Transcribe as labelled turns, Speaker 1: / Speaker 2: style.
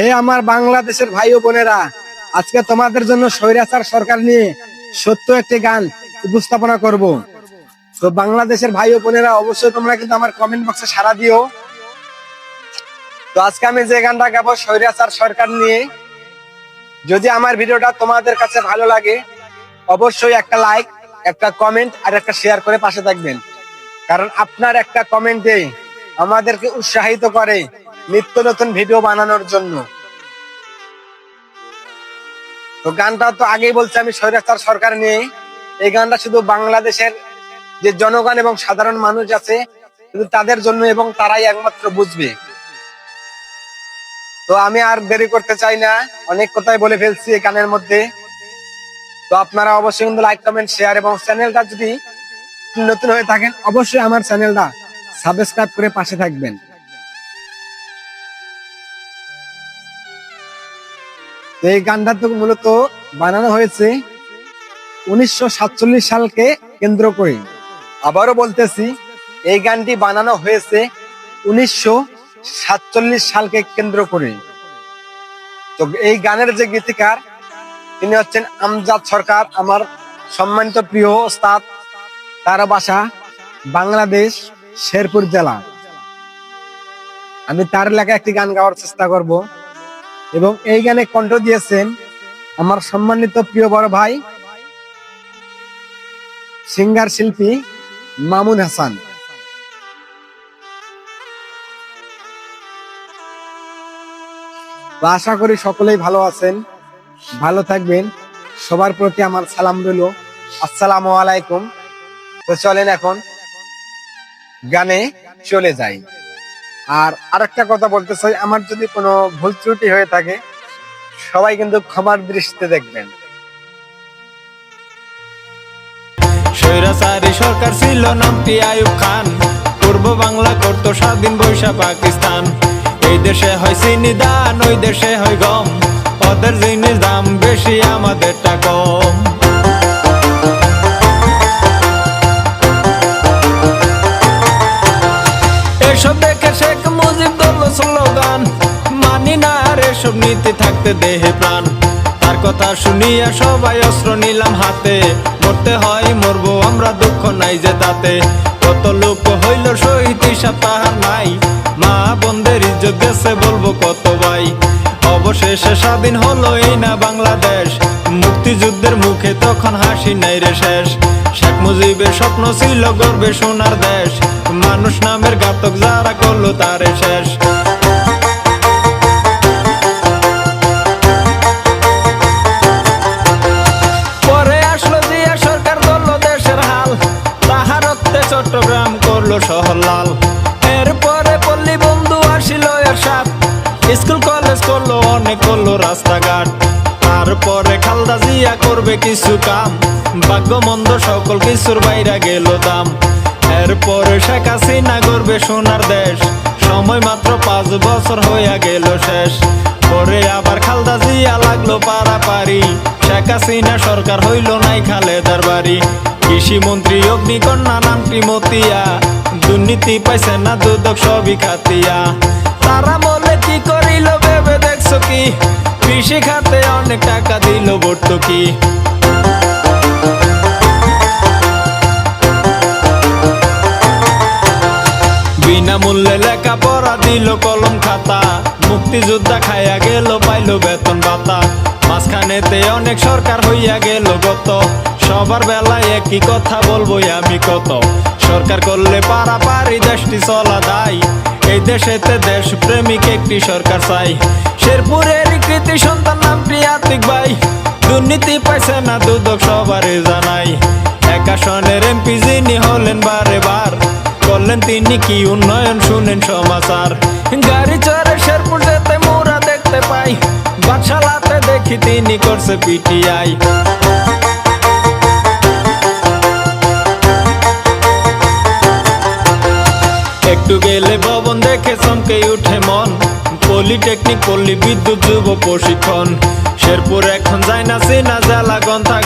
Speaker 1: হে আমার বাংলাদেশের ভাই ও বোনেরা, আজকে তোমাদের জন্য স্বৈরাচার সরকার নিয়ে সত্য একটি গান উপস্থাপনা করব। তো বাংলাদেশের ভাই ও বোনেরা, অবশ্যই তোমরা কিন্তু আমার কমেন্ট বক্সে সাড়া দিও। তো আজকে আমি যে গানটা গাবো, স্বৈরাচার সরকার নিয়ে, যদি আমার ভিডিওটা তোমাদের কাছে ভালো লাগে, অবশ্যই একটা লাইক একটা কমেন্ট আর একটা শেয়ার করে পাশে থাকবেন। কারণ আপনার একটা কমেন্টে আমাদেরকে উৎসাহিত করে নিত্য নতুন ভিডিও বানানোর জন্য। তো গানটা তো আগেই বলছি আমি স্বৈরাচার সরকার নিয়ে। এই গানটা শুধু বাংলাদেশের যে জনগণ এবং সাধারণ মানুষ আছে, শুধু তাদের জন্য এবং তারাই একমাত্র বুঝবে। তো আমি আর দেরি করতে চাই না, অনেক কথাই বলে ফেলছি এই গানের মধ্যে। তো আপনারা অবশ্যই কিন্তু লাইক কমেন্ট শেয়ার এবং চ্যানেলটা যদি নতুন হয়ে থাকেন, অবশ্যই আমার চ্যানেলটা সাবস্ক্রাইব করে পাশে থাকবেন। তো এই গানটা তো মূলত বানানো হয়েছে উনিশশো সাতচল্লিশ সালকে কেন্দ্র করে। আবারও বলতেছি, এই গানটি বানানো হয়েছে উনিশশো সাতচল্লিশ সালকে কেন্দ্র করে। তো এই গানের যে গীতিকার, তিনি হচ্ছেন আমজাদ সরকার, আমার সম্মানিত প্রিয় ওস্তাদ, তার বাসা বাংলাদেশ, শেরপুর জেলা। আমি তার এলাকায় একটি গান গাওয়ার চেষ্টা করব। এবং এই গানে কণ্ঠ দিয়েছেন আমার সম্মানিত প্রিয় বড় ভাই, সিঙ্গার শিল্পী মামুন হাসান। আশা করি সকলেই ভালো আছেন, ভালো থাকবেন। সবার প্রতি আমার সালাম রইল। আসসালামু আলাইকুম। তো চলেন এখন গানে চলে যাই। আর আরেকটা কথা বলতে চাই, আমার যদি কোনো ভুল ত্রুটি হয়ে থাকে, সবাই কিন্তু ক্ষমার দৃষ্টিতে দেখবেন।
Speaker 2: সরকার ছিল নামটি আয়ুব খান। পূর্ব বাংলা করত স্বাধীন বৈশা পাকিস্তান। এই দেশে হয় চিনি দান ওই দেশে হয় গম। ওদের জিনিস দাম বেশি, আমাদেরটা কম। এসব নীতি থাকতে দেহে প্রাণ। তার কথা শুনিয়া সবাই অস্ত্র নিলাম হাতে। মরতে হয়, মরবো আমরা, দুঃখ নাই যে তাতে। কত লোক হইল শহীদ, হিসাব তাহার নাই। মা বন্ধের ইজ্জত গেছে বলব কত ভাই। অবশেষে স্বাধীন হলো এই না বাংলাদেশ। মুক্তিযুদ্ধের মুখে তখন হাসি নাই রে শেষ। শেখ মুজিবের স্বপ্ন ছিল গর্বে সোনার দেশ। মানুষ নামের ঘাতক যারা করল তারে শেষ। চট্টগ্রাম করল শহর লাল। এরপরে পল্লী বন্ধু আসিল এর সাথ স্কুল, কলেজ করল অনেক, করল রাস্তাঘাট। তারপরে খালদা জিয়া করবে কিছু কাম। ভাগ্য মন্দ সকল কিছুর বাইরা গেল দাম। এরপরে শেখ হাসিনা করবে সোনার দেশ। সময় মাত্র পাঁচ বছর হইয়া গেল শেষ। পরে আবার খালদা জিয়া লাগল পারাপারি। শেখ হাসিনা সরকার হইল নাই খালেদার বাড়ি। কৃষি মন্ত্রী, অগ্নিকন্যা নামটি মতিয়া দুর্নীতি পাইছে না দুদক সবই খাতিয়া। তারা বলে, কি করিল, ভেবে দেখছ কি? কৃষি খাতে অনেক টাকা দিল ভর্তুকি বিনামূল্যে লেখাপড়া দিল কলম খাতা। মুক্তিযোদ্ধা খাইয়া গেল, পাইল বেতন ভাতা। মাঝখানেতে অনেক সরকার হইয়া গেল গত। সবার বেলায় একই কথা বলব আমি কত? সরকার করলে পারাপারি দেশটি চলা দায়। এই দেশেতে দেশ প্রেমিক একটি সরকার চাই। শেরপুরের কৃতি সন্তান নামটি আতিক ভাই। দুর্নীতি পাইছে না দুদক সবারই জানাই। একাশনের এমপি যিনি হলেন বারে বার। করলেন তিনি কি উন্নয়ন শুনেন সমাচার। গাড়ি চড়ে শেরপুর যেতে মোরা দেখতে পাই। বাদশালাতে দেখি তিনি করছে পিটিআই একটু গেলে ভবন দেখে চমকে উঠে মন। পলিটেকনিক পল্লী বিদ্যুৎ যুব প্রশিক্ষণ। শেরপুর এখন যায় না, চেনা জ্বালা গন্থা